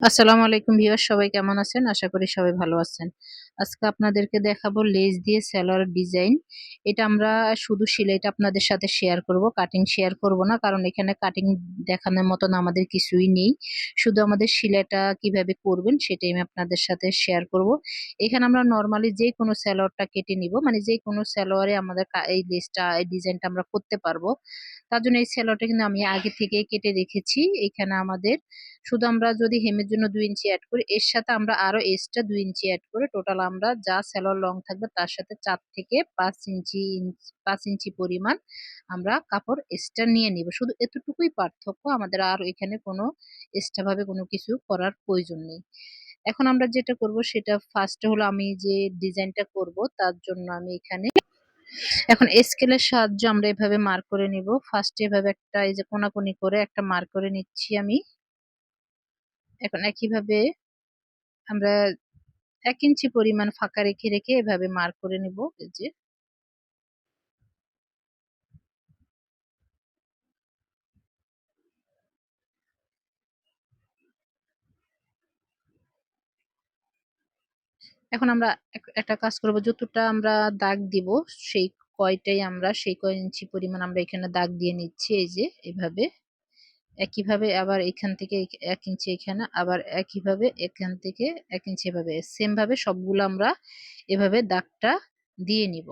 আসসালামু আলাইকুম ভিউয়ার সবাই কেমন আছেন? আশা করি সবাই ভালো আছেন। আজকে আপনাদেরকে দেখাবো লেস দিয়ে সেলোয়ার ডিজাইন। এটা আমরা শুধু সেলাইটা আপনাদের সাথে শেয়ার করব, কাটিং শেয়ার করব না, কারণ এখানে কাটিং দেখানোর মতন আমাদের কিছুই নেই। শুধু আমাদের সেলাইটা কীভাবে করবেন সেটাই আমি আপনাদের সাথে শেয়ার করব। এখানে আমরা নর্মালি যে কোনো সেলোয়ারটা কেটে নিব মানে যে কোনো সেলোয়ারে আমাদের এই লেসটা, এই ডিজাইনটা আমরা করতে পারব। তার জন্য এই সেলোয়ারটা কিন্তু আমি আগে থেকে কেটে রেখেছি। এখানে আমাদের শুধু আমরা যদি হেমের জন্য দুই ইঞ্চি অ্যাড করি, এর সাথে আমরা আরও এক্সট্রা দুই ইঞ্চি অ্যাড করে টোটাল আমরা যা সেলোয়ার লং থাকবে তার সাথে চার থেকে পাঁচ ইঞ্চি পাঁচ ইঞ্চি পরিমাণ আমরা কাপড় এক্সট্রা নিয়ে নিব। শুধু এতটুকুই পার্থক্য, আমাদের আর এখানে কোনো এক্সট্রা ভাবে কোনো কিছু করার প্রয়োজন নেই। এখন আমরা যেটা করব সেটা ফার্স্টে হলো আমি যে ডিজাইনটা করব তার জন্য আমি এখানে এখন স্কেলের সাহায্যে আমরা এভাবে মার্ক করে নিব। ফার্স্টে এভাবে একটা এই যে কোনাকুনি করে একটা মার্ক করে নিচ্ছি আমি। এখন একইভাবে আমরা এক ইঞ্চি পরিমাণ ফাঁকা রেখে রেখে এভাবে মার্ক করে নিব এই যে। এখন আমরা একটা কাজ করব, যতটা আমরা দাগ দিব সেই কয়টাই আমরা, সেই কয় ইঞ্চি পরিমাণ আমরা এখানে দাগ দিয়ে নিচ্ছি, এই যে এভাবে। একইভাবে আবার এখান থেকে এক ইঞ্চি এখানে, আবার একইভাবে এখান থেকে এক ইঞ্চি এভাবে। সেম ভাবে সবগুলো আমরা এভাবে দাগটা দিয়ে নিব।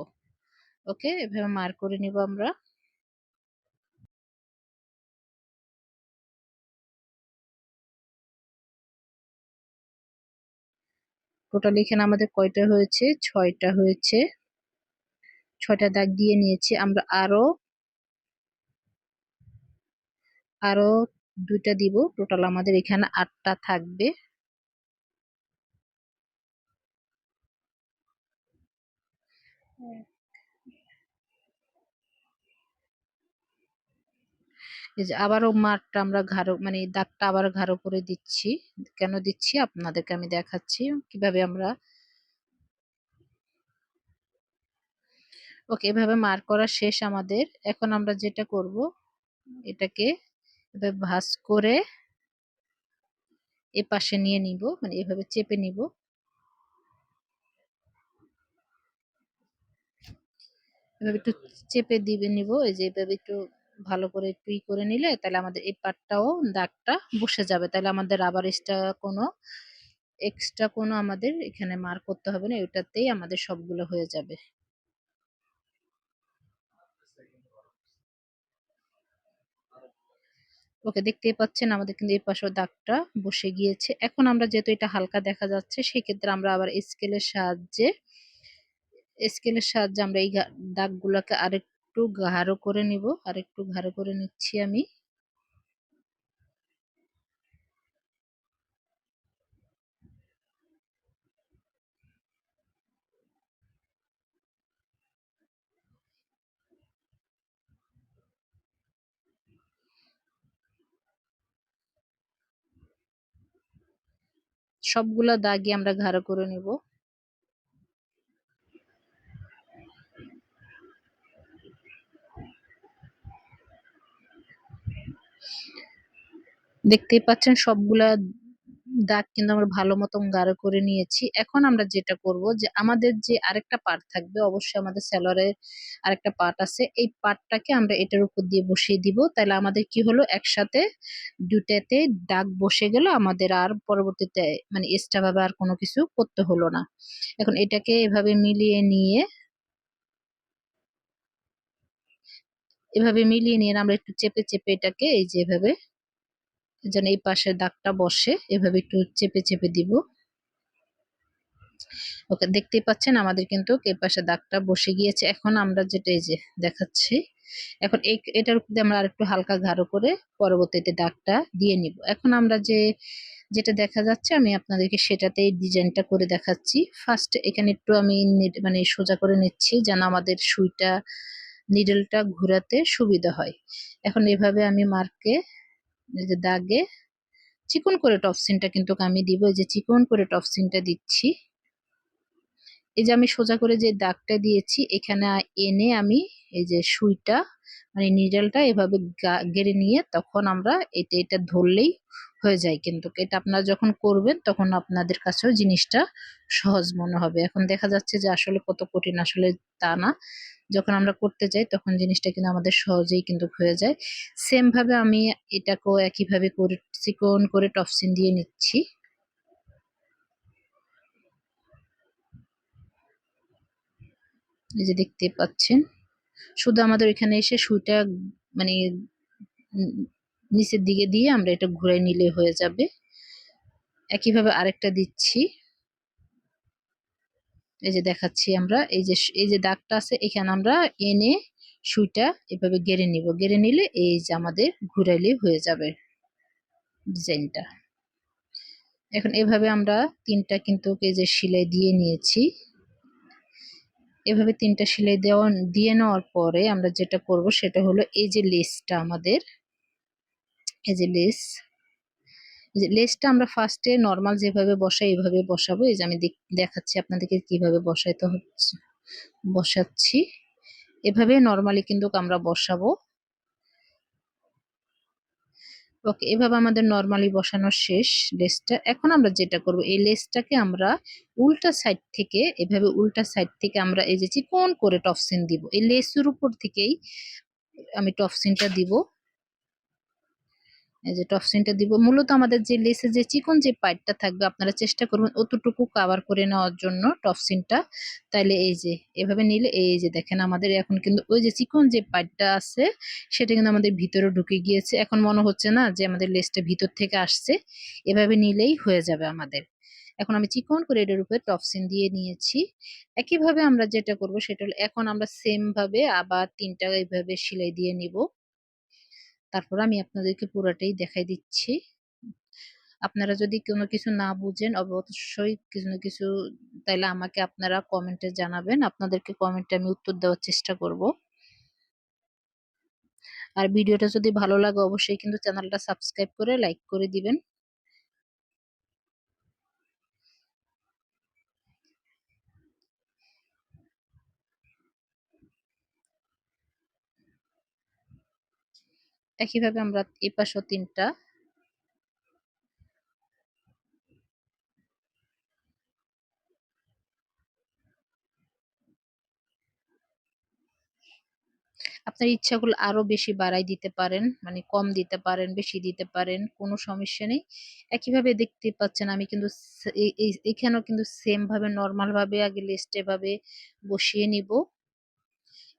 ওকে, এভাবে মার করে নিব আমরা। টোটাল এখানে আমাদের কয়টা হয়েছে? ছয়টা হয়েছে। ছয়টা দাগ দিয়ে নিয়েছি। আমরা আরও আরও দুইটা দিব। টোটাল আমাদের এখানে আটটা থাকবে। আবারও মাঠটা আমরা ঘাড়ো মানে দাগটা আবার ঘাড়ো করে দিচ্ছি। কেন দিচ্ছি? আপনাদেরকে আমি দেখাচ্ছি কীভাবে আমরা ওকে এভাবে মার করা শেষ আমাদের। এখন আমরা যেটা করব, এটাকে এভাবে ভাঁজ করে এ পাশে নিয়ে নিব মানে এভাবে চেপে নিব। এভাবে একটু চেপে দিবে নিব, এই যে এভাবে একটু ভালো করে একটু ই করে নিলে তাহলে আমাদের এই পাটটাও দাগটা বসে যাবে। তাহলে আমাদের আবার এক্সট্রা কোনো এক্সট্রা কোনো আমাদের এখানে মার্ক করতে হবে না, ওইটাতেই আমাদের সবগুলো হয়ে যাবে। ওকে দেখতেই পাচ্ছেন আমাদের কিন্তু এই পাশেও দাগটা বসে গিয়েছে। এখন আমরা যেহেতু এটা হালকা দেখা যাচ্ছে, সেক্ষেত্রে আমরা আবার স্কেলের সাহায্যে স্কেলের সাহায্যে আমরা এই দাগগুলোকে আরেকটু গাঢ় করে নিব। আরেকটু গাঢ় করে নিচ্ছি আমি। সবগুলা দাগই আমরা ঘাড়ো করে নিব। দেখতেই পাচ্ছেন সবগুলা দাগ কিন্তু আমরা ভালো মতন গাঢ় করে নিয়েছি। এখন আমরা যেটা করব যে, আমাদের যে আরেকটা পার্ট থাকবে, অবশ্যই আমাদের স্যালোয়ারের আরেকটা পার্ট আছে। এই পার্টটাকে আমরা এটার উপর দিয়ে বসিয়ে দিব। তাহলে আমাদের কি হলো? একসাথে দুটাতে দাগ বসে গেল। আমাদের আর পরবর্তীতে মানে এক্সট্রা ভাবে আর কোনো কিছু করতে হলো না। এখন এটাকে এভাবে মিলিয়ে নিয়ে এভাবে মিলিয়ে নিয়ে আমরা একটু চেপে চেপে এটাকে এই যে এভাবে যেন এই পাশের দাগটা বসে, এভাবে একটু চেপে চেপে দিব। ওকে, দেখতেই পাচ্ছেন আমাদের কিন্তু এই পাশে দাগটা বসে গিয়েছে। এখন আমরা যেটা এই যে দেখাচ্ছি, এখন এই, এটার উপরে আমরা আরেকটু হালকা গাঢ় করে পরবর্তীতে দাগটা দিয়ে নিব। এখন আমরা যে, যেটা দেখা যাচ্ছে, আমি আপনাদেরকে সেটাতেই ডিজাইনটা করে দেখাচ্ছি। ফার্স্ট এখানে একটু আমি মানে সোজা করে নিচ্ছি যেন আমাদের সুইটা নিডলটা ঘুরাতে সুবিধা হয়। এখন এভাবে আমি মার্কে যে দাগে, চিকন করে টপসিনটা কিন্তু আমি দিব, এই যে চিকন করে টপসিনটা দিচ্ছি। এই যে আমি সোজা করে যে দাগটা দিয়েছি, এখানে এনে আমি এই যে সুইটা মানে নিডলটা এভাবে গেড়ে নিয়ে তখন আমরা এটা এটা ধরলেই হয়ে যায় কিন্তু। এটা আপনারা যখন করবেন তখন আপনাদের কাছেও জিনিসটা সহজ মনে হবে। এখন দেখা যাচ্ছে যে আসলে কত কঠিন, আসলে তা না। যখন আমরা করতে যাই, তখন জিনিসটা কিন্তু আমাদের সহজেই কিন্তু হয়ে যায়। সেম ভাবে আমি এটাকেও একইভাবে করে চিকন করে টপসিন দিয়ে নিচ্ছি। এই যে দেখতে পাচ্ছেন, শুধু আমাদের এখানে এসে সুইটা মানে নিচের দিকে দিয়ে আমরা এটা ঘুরে নিলে হয়ে যাবে। একইভাবে আরেকটা দিচ্ছি। এই যে দেখাচ্ছি আমরা, এই যে এই যে দাগটা আছে, এখানে আমরা এনে সুইটা এভাবে গেড়ে নিব। গেড়ে নিলে এই যে আমাদের ঘুরাইলে হয়ে যাবে ডিজাইনটা। এখন এভাবে আমরা তিনটা কিন্তু এই যে সেলাই দিয়ে নিয়েছি। এভাবে তিনটা সেলাই দেওয়া, দিয়ে নেওয়ার পরে আমরা যেটা করব সেটা হলো এই যে লেসটা আমাদের, এই যে লেস লেসটা আমরা ফার্স্টে নর্মাল যেভাবে বসাই এভাবে বসাবো। এই যে আমি দেখাচ্ছি আপনাদেরকে কীভাবে বসাইতে হচ্ছে। বসাচ্ছি। এভাবে নর্মালি কিন্তু আমরা বসাবো। ওকে, এভাবে আমাদের নর্মালি বসানো শেষ লেসটা। এখন আমরা যেটা করব, এই লেসটাকে আমরা উল্টা সাইড থেকে, এভাবে উল্টা সাইড থেকে আমরা এই যে চিকন করে টপসিন দিব। এই লেসের উপর থেকেই আমি টপসিনটা দিব। এই যে টপসিনটা দিব। মূলত আমাদের যে লেসে যে চিকন যে পাইপটা থাকবে, আপনারা চেষ্টা করবেন অতটুকু কাভার করে নেওয়ার জন্য টপসিনটা তাইলে এই যে, এভাবে নিলে এই যে দেখেন আমাদের এখন কিন্তু ওই যে চিকন যে পাইপটা আছে, সেটা কিন্তু আমাদের ভিতরে ঢুকে গিয়েছে। এখন মনে হচ্ছে না যে আমাদের লেসটা ভিতর থেকে আসছে। এভাবে নিলেই হয়ে যাবে আমাদের। এখন আমি চিকন করে এটার উপরে টপসিন দিয়ে নিয়েছি। একইভাবে আমরা যেটা করব সেটা হলো, এখন আমরা সেমভাবে আবার তিনটা এইভাবে সেলাই দিয়ে নিব। তারপর আমি আপনাদেরকে পুরোটাই দেখাই দিচ্ছি। আপনারা যদি কোনো কিছু না বুঝেন অবশ্যই কিছু না কিছু, তাইলে আমাকে আপনারা কমেন্টে জানাবেন। আপনাদেরকে কমেন্টে আমি উত্তর দেওয়ার চেষ্টা করব। আর ভিডিওটা যদি ভালো লাগে, অবশ্যই কিন্তু চ্যানেলটা সাবস্ক্রাইব করে লাইক করে দিবেন। একইভাবে আমরা এই পাশও তিনটা। আপনার ইচ্ছাগুলো আরও বেশি বাড়াই দিতে পারেন মানে কম দিতে পারেন, বেশি দিতে পারেন, কোনো সমস্যা নেই। একইভাবে দেখতে পাচ্ছেন আমি কিন্তু এখানেও কিন্তু সেম ভাবে নর্মাল ভাবে আগে লিস্টে ভাবে বসিয়ে নিব।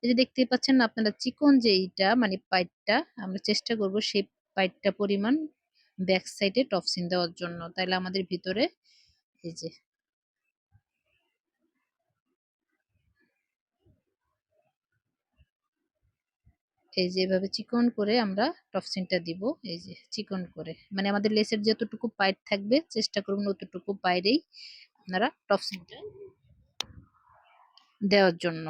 এই যে দেখতে পাচ্ছেন আপনারা চিকন যে এইটা মানে পাইপটা আমরা চেষ্টা করব সেই পাইপটা পরিমাণ ব্যাক সাইডে টপসিন দেওয়ার জন্য। তাহলে আমাদের ভিতরে এই যে এই যে এভাবে চিকন করে আমরা টপসিনটা দিব, এই যে চিকন করে। মানে আমাদের লেসের যতটুকু পাইট থাকবে, চেষ্টা করুন অতটুকু পাইরেই আপনারা টপসিনটা দেওয়ার জন্য।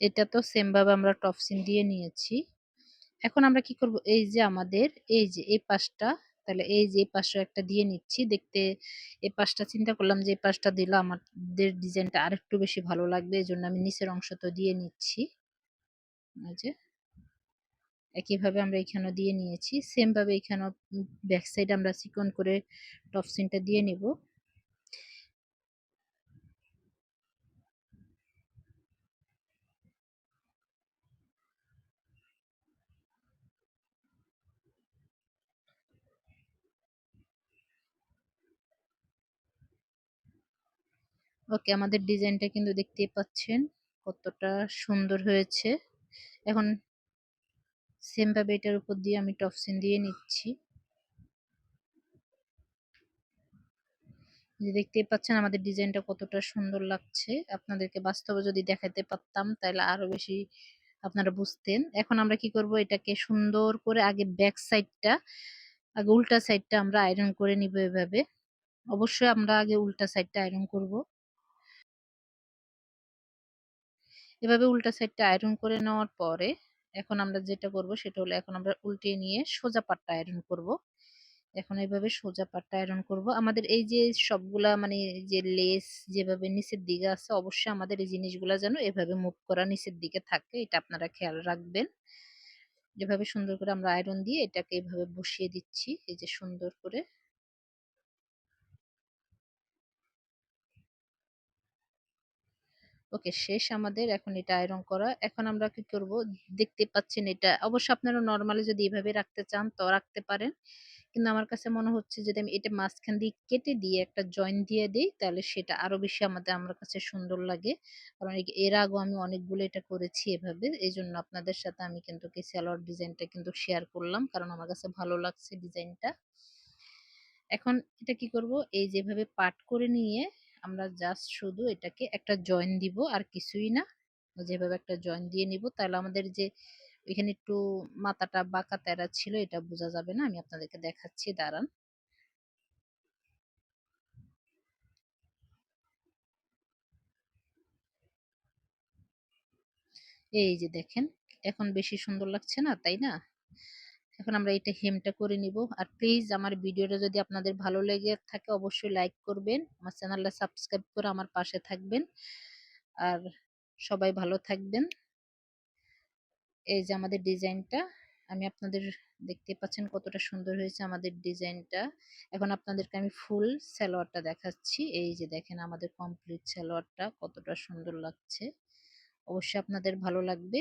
এটা তো সেম ভাবে আমরা টপসিন দিয়ে নিয়েছি। এখন আমরা কি করব? এই যে আমাদের, এই যে এই পাশটা, তাহলে এই যে এই পাশটা একটা দিয়ে নিচ্ছি। দেখতে এই পাশটা চিন্তা করলাম যে এই পাশটা দিলে আমাদের ডিজাইনটা আরেকটু বেশি ভালো লাগবে। এই জন্য আমি নিচের অংশ তো দিয়ে নিচ্ছি। যে একইভাবে আমরা এখানেও দিয়ে নিয়েছি। সেম ভাবে এখানেও ব্যাক সাইড আমরা চিকন করে টপসিনটা দিয়ে নিব। ওকে আমাদের ডিজাইনটা কিন্তু দেখতেই পাচ্ছেন, কতটা সুন্দর হয়েছে। এখন সেম ভাবে এটার উপর দিয়ে আমি টপসিন দিয়ে নিচ্ছি। দেখতেই পাচ্ছেন আমাদের ডিজাইনটা কতটা সুন্দর লাগছে। আপনাদেরকে বাস্তবে যদি দেখাতে পারতাম, তাহলে আরও বেশি আপনারা বুঝতেন। এখন আমরা কি করব? এটাকে সুন্দর করে আগে ব্যাক সাইডটা আগে উল্টা সাইডটা আমরা আয়রন করে নিব এভাবে। অবশ্যই আমরা আগে উল্টা সাইডটা আয়রন করব। এভাবে উল্টা সাইডটা আয়রন করে নেওয়ার পরে এখন আমরা যেটা করব সেটা হলো এখন আমরা উল্টিয়ে নিয়ে সোজা পাটটা আয়রন করব। এখন এইভাবে সোজা পাটটা আয়রন করব। আমাদের এই যে সবগুলা মানে যে লেস যেভাবে নিচের দিকে আছে, অবশ্যই আমাদের এই জিনিসগুলা যেন এভাবে মুভ করা নিচের দিকে থাকে, এটা আপনারা খেয়াল রাখবেন। যেভাবে সুন্দর করে আমরা আয়রন দিয়ে এটাকে এভাবে বসিয়ে দিচ্ছি, এই যে সুন্দর করে। ওকে, শেষ আমাদের, এখন এটা আয়রন করা। এখন আমরা কি করব? দেখতে পাচ্ছেন এটা। অবশ্য আপনারা নর্মালি যদি এভাবে রাখতে চান, তো রাখতে পারেন। কিন্তু আমার কাছে মনে হচ্ছে যদি আমি এটা মাঝখান দিয়ে কেটে দিয়ে একটা জয়েন দিয়ে দিই, তাহলে সেটা আরও বেশি আমাদের, আমার কাছে সুন্দর লাগে। কারণ এর আগেও আমি অনেকগুলো এটা করেছি এভাবে। এই জন্য আপনাদের সাথে আমি কিন্তু কি সালোয়ার ডিজাইনটা কিন্তু শেয়ার করলাম, কারণ আমার কাছে ভালো লাগছে ডিজাইনটা এখন এটা কি করব? এই যেভাবে পাট করে নিয়ে আমরা জাস্ট শুধু এটাকে একটা জয়েন দিব, আর কিছুই না। যেভাবে একটা জয়েন দিয়ে নিব, তাহলে আমাদের যে এখানে একটু মাথাটা বাঁকা তেরা ছিল, এটা বোঝা যাবে না। আমি আপনাদেরকে দেখাচ্ছি, দাঁড়ান। এই যে দেখেন, এখন বেশি সুন্দর লাগছে না, তাই না? এখন আমরা এটা হেমটা করে নিব। আর প্লিজ আমার ভিডিওটা যদি আপনাদের ভালো লেগে থাকে অবশ্যই লাইক করবেন। আমার চ্যানেলটা সাবস্ক্রাইব করে আমার পাশে থাকবেন। আর সবাই ভালো থাকবেন। এই যে আমাদের ডিজাইনটা, আমি আপনাদের দেখতে পাচ্ছেন কতটা সুন্দর হয়েছে আমাদের ডিজাইনটা। এখন আপনাদেরকে আমি ফুল সালোয়ারটা দেখাচ্ছি। এই যে দেখেন আমাদের কমপ্লিট সালোয়ারটা কতটা সুন্দর লাগছে। অবশ্যই আপনাদের ভালো লাগবে।